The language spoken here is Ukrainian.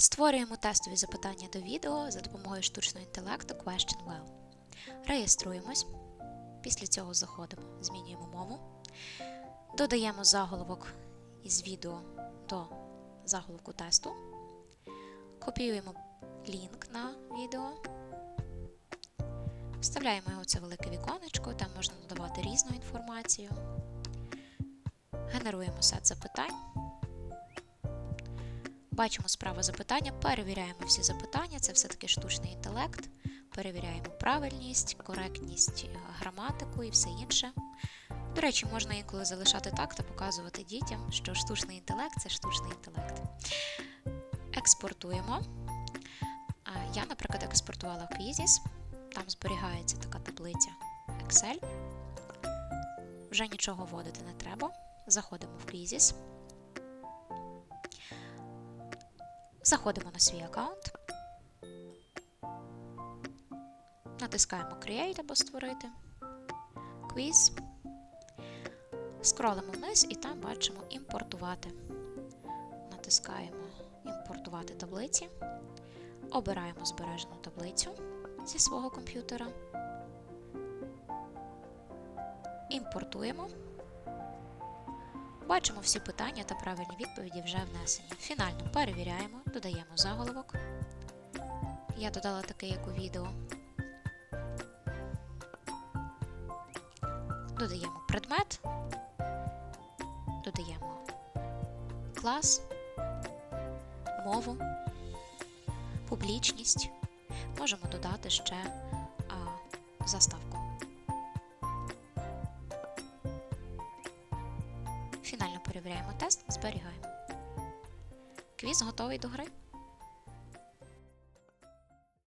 Створюємо тестові запитання до відео за допомогою штучного інтелекту QuestionWell. Реєструємось. Після цього заходимо, змінюємо мову. Додаємо заголовок із відео до заголовку тесту. Копіюємо лінк на відео. Вставляємо його це велике віконечко, там можна додавати різну інформацію. Генеруємо сет запитань. Бачимо справа запитання, перевіряємо всі запитання, це все-таки штучний інтелект. Перевіряємо правильність, коректність, е, граматику і все інше. До речі, можна інколи залишати так та показувати дітям, що штучний інтелект це штучний інтелект. Експортуємо. Я, наприклад, експортувала Quizzes. Там зберігається така таблиця Excel. Вже нічого вводити не треба. Заходимо в Quizzes. Заходимо на свій аккаунт. Натискаємо Create або створити. Quiz. Скролимо вниз і там бачимо імпортувати. Натискаємо імпортувати таблиці. Обираємо збережену таблицю зі свого комп'ютера. Імпортуємо. Бачимо всі питання та правильні відповіді вже внесені. Фінально перевіряємо, додаємо заголовок. Я додала такий, як у відео. Додаємо предмет, додаємо клас, мову, публічність. Можемо додати ще а, заставку. Фінально перевіряємо тест, зберігаємо. Квіз готовий до гри.